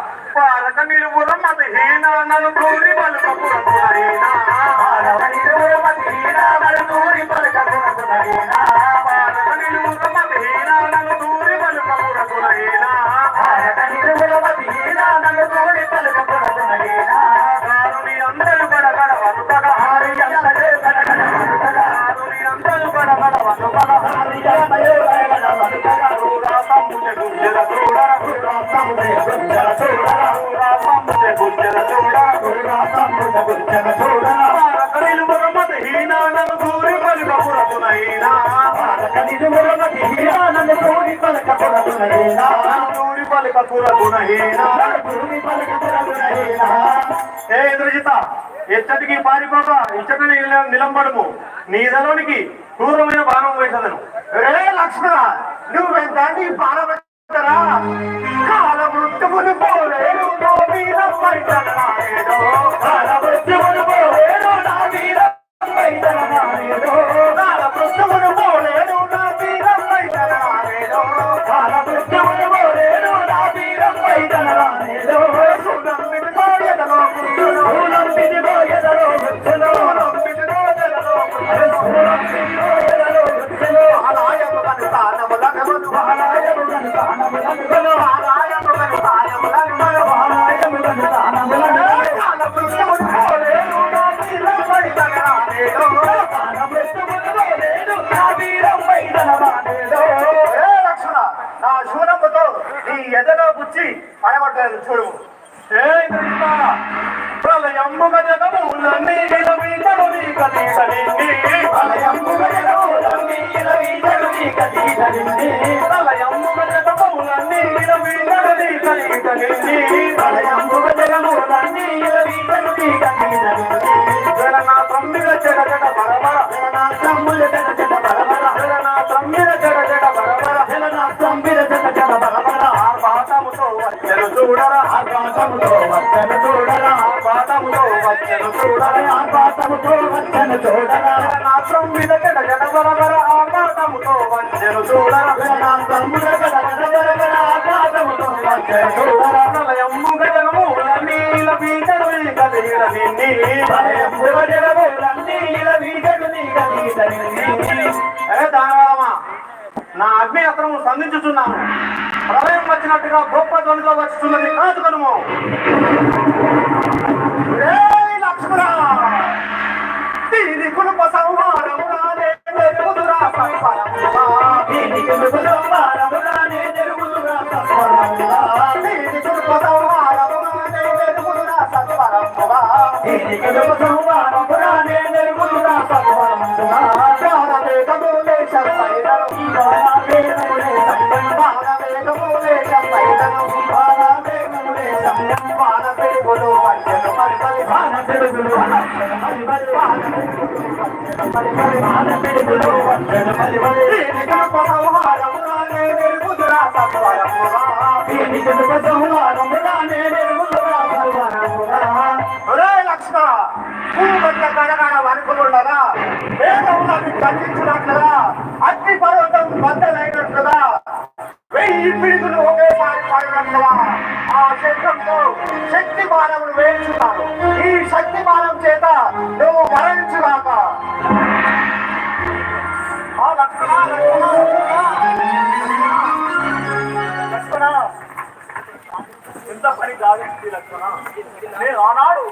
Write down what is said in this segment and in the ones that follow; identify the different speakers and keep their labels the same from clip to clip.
Speaker 1: ఇంద్రజిత నిలువుల మత దూరి నిలువుల మత దూరి నిలువుల మత దూరి నిలువుల మత దూరి కారుని గడగడ హారి గడగడ కారుని గడగడ హారి గడగడ గుంజర గుంజర ఏ ఇంద్రజిత ఎచ్చటికి పారిపోక ఇచ్చటని నిలంబడము నీ దలోనికి క్రూరమైన భారం వేసదను
Speaker 2: రే లక్ష్మణ నువ్వు దాన్ని పాలవెత్తరా నా నా నీ ఎదలో బుచ్చి పడగొట్టాను చూడు.
Speaker 1: ఏ ఇంద్రజిత ప్రళయమ్ముగ జగములన్నీ నీ కదీసలింది చూడరా
Speaker 2: ఆర్భాటముతో వచ్చెను చూడరా.
Speaker 1: ఆర్భాటముతో వచ్చెను చూడరా వచ్చినట్టుగా గొప్ప ధ్వనితో వచ్చుతున్నది కాదు
Speaker 2: రేయ్ సంహారముగా. ఒరేయ్ లక్ష్మణ గడగడ వణుకులుండగా వేదములను ఖండించినట్లుగా అగ్ని పర్వతం బద్దలైనట్లుగా వెయ్యి పిడుగులు ఒకేసారి పడినట్లుగా ఆ చక్రంతో శక్తి బాణములు వేయించుతారు ఈ శక్తి బాణం మరణించుగాక లక్ష్మణ ఎంత పని కాదు లక్ష్మణ నేను ఆనాడు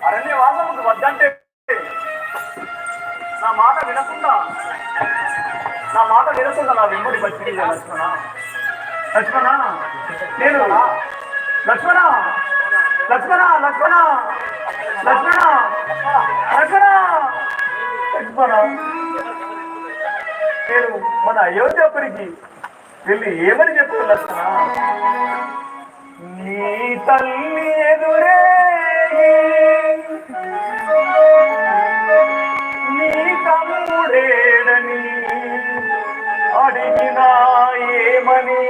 Speaker 2: అరణ్యవాసముకు వద్దంటే నా మాట వినకుండా నా మాట వినకుండా నా వెంబడి వచ్చి లక్ష్మణ లక్ష్మణ నేను లక్ష్మణ. లక్ష్మణ లక్ష్మణ లక్ష్మణ లక్ష్మణ. లక్ష్మణ. నేను మన అయోధ్యపురికి వెళ్ళి ఏమని చెప్తాను లక్ష్మణ? నీ తల్లి ఎదురే నీ తమ్ముడేడని అడిగినా ఏమని?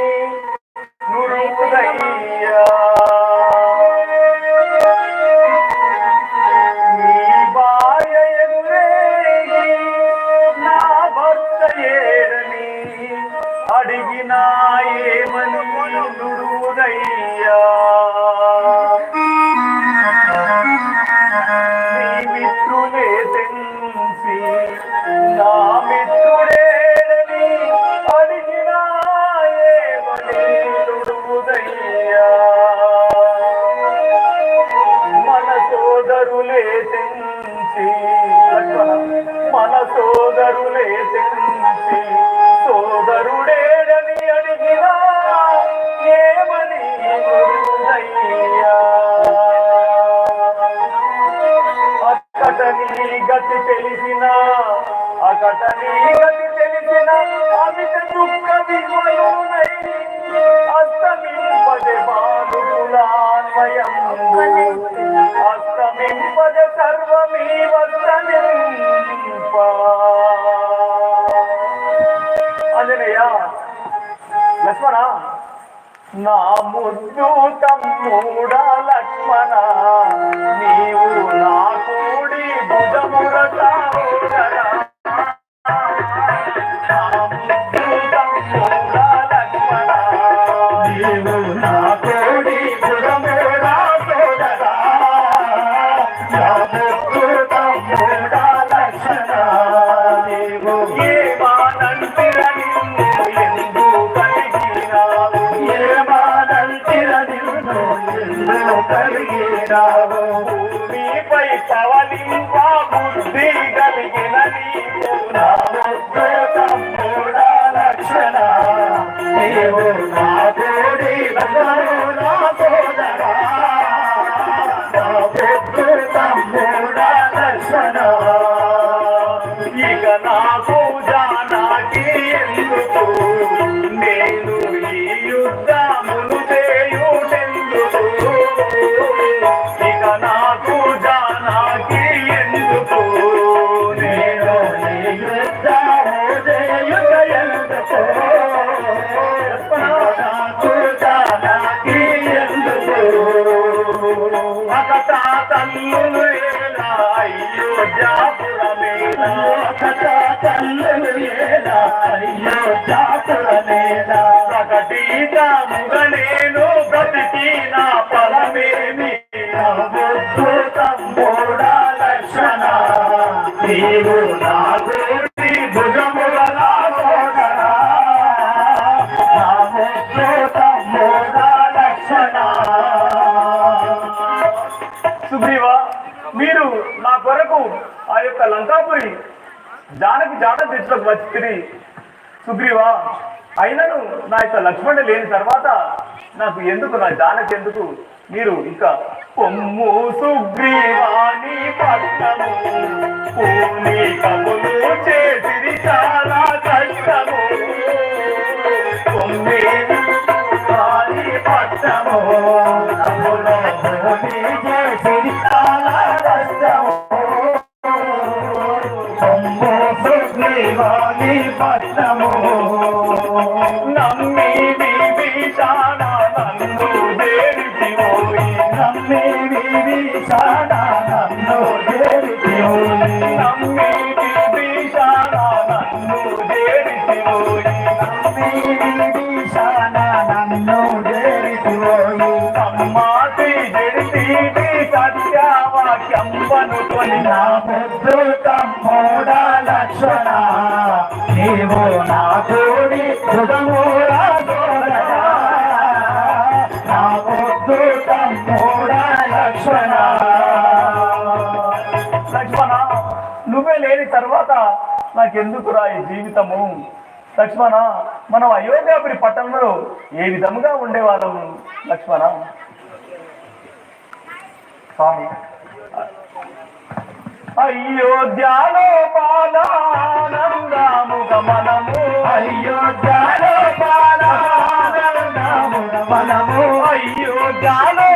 Speaker 3: సోదరులే సోదరులేసించి మన సోదరులే సోదరులేసించి సోదరుడేడని అడిగినా ఏమని అక్కటని గతి తెలిసిన అక్కటని గతి తెలిసిన అమిత దుఃఖ విజయునై నా ముద్దు మూడ లక్ష్మణ నీవు నా కూడి భుజముర నిజముగా నేను సుగ్రీవా మీరు నా కొరకు ఆ యొక్క లంకాపురి జానకి జాన తెచ్చులకు వచ్చి సుగ్రీవా అయినను నా యొక్క లక్ష్మణ్ లేని తర్వాత నాకు ఎందుకు నా దానకెందుకు మీరు ఇంకా పొమ్ము సుగ్రీవాణి పట్టము లక్ష్మణ నువ్వే లేని తర్వాత నాకెందుకురా ఈ జీవితము? లక్ష్మణ మనం అయోధ్యాపురి పట్టణంలో ఏ విధముగా ఉండేవాళ్ళము? లక్ష్మణ. స్వామి. అయోధ్యాలో బాలానందాముగ మనము అయ్యో జాలో బాలా అయ్యోధ్యలో బాల అయ్యో జాలో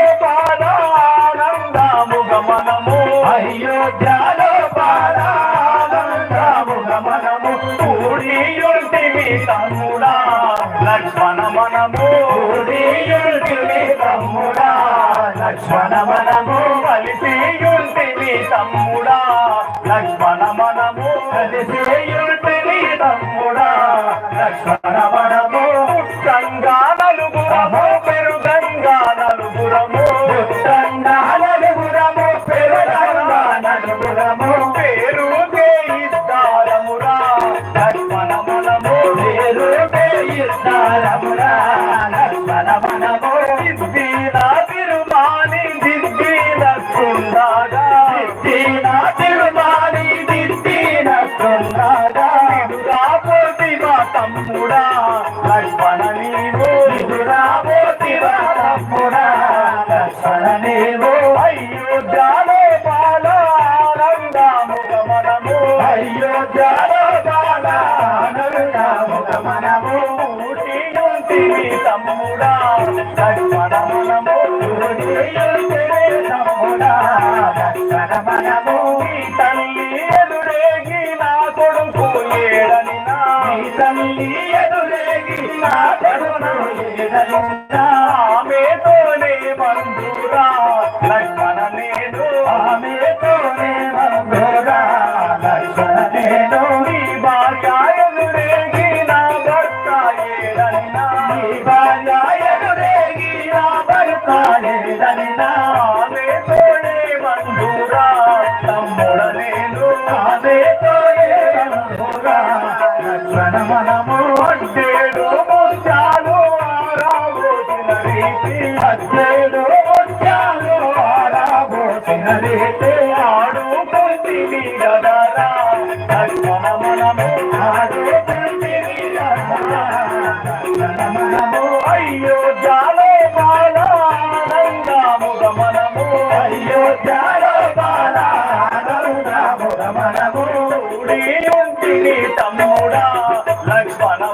Speaker 3: Thank you.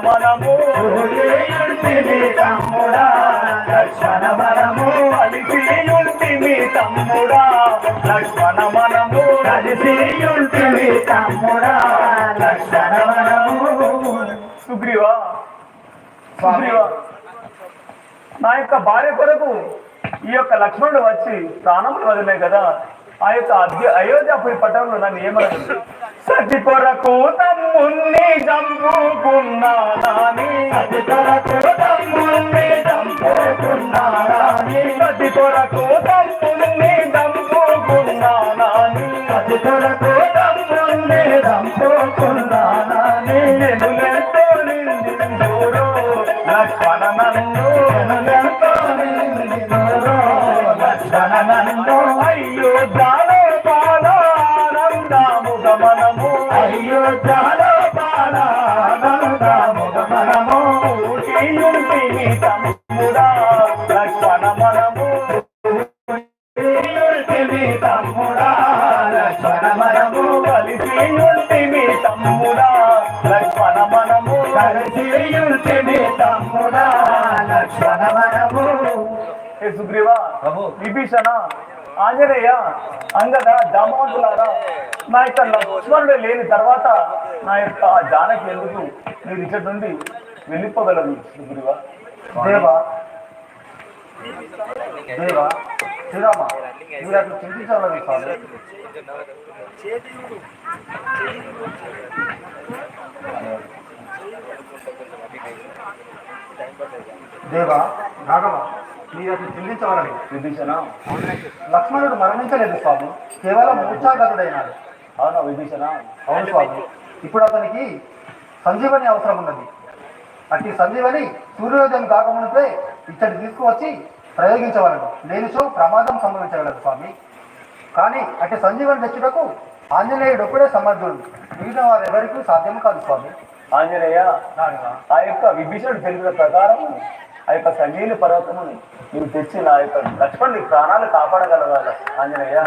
Speaker 3: మనము తమ్ముడా లక్ష్మణ మనము కలిసి ఉంటిని తమ్ముడా లక్ష్మణ మనము కలిసి ఉంటిని తమ్ముడా లక్ష్మణ మనము. సుగ్రీవా సుగ్రీవా నా యొక్క భార్య కొరకు ఈ యొక్క లక్ష్మణుడు వచ్చి ప్రాణములు వదిలే కదా ఆ యొక్క అయోధ్యాపురి పట్టణంలో నన్ను ఏమనదు సతి కొరకు తమ్ముణ్ణి చంపుకున్నాని సతి కొరకు తమ్ముణ్ణి చంపుకున్నాని సతి కొరకు తమ్ముణ్ణి చంపుకున్నాని సతి కొరకు తమ్ముణ్ణి చంపుకున్నాని ఎనులెంతో నిందిందూరు లక్ష్మణ నన్ను ఎనులెంతో లక్ష్మణ నన్ను అయ్యో జాలో బాలానందాము గమనము. అయ్యో జాలో విభీషణ ఆంజనేయ అంగద దామోదులారా నా యొక్క లక్ష్మణుడు లేని తర్వాత నా యొక్క జానకి ఎందుకు మీరు ఇచ్చటి నుండి వెళ్ళిపోగలరు సుగ్రీవా?
Speaker 4: దేవా దేవా శ్రీరామ మీరు అట్లా చింతించాలని స్వామి? దేవా రాఘవ మీరు అట్లా చింతించగలరు
Speaker 3: విభీషణ.
Speaker 4: లక్ష్మణుడు మరణించలేదు స్వామి. కేవలం మూర్ఛాగతుడైనాడు.
Speaker 3: అవునా విభీషణ?
Speaker 4: అవును స్వామి. ఇప్పుడు అతనికి సంజీవని అవసరం ఉన్నది. అట్టి సంజీవని సూర్యోదయం కాకముందే ఇచ్చటి తీసుకువచ్చి ప్రయోగించవలను. లేనిచో ప్రమాదం సంభవించగలదు స్వామి. కానీ అట్టి సంజీవని తెచ్చుటకు ఆంజనేయుడు ఒక్కడే సమర్థుడు. మిగతా వారు ఎవరికీ సాధ్యం కాదు స్వామి.
Speaker 3: ఆంజనేయ ఆ యొక్క విభీషణుడు తెలిపిన ప్రకారం ఆ యొక్క సంజీని పర్వతముని మీరు తెచ్చి నా యొక్క లక్ష్మణుని ప్రాణాలు కాపాడగలగాలి. ఆంజనేయ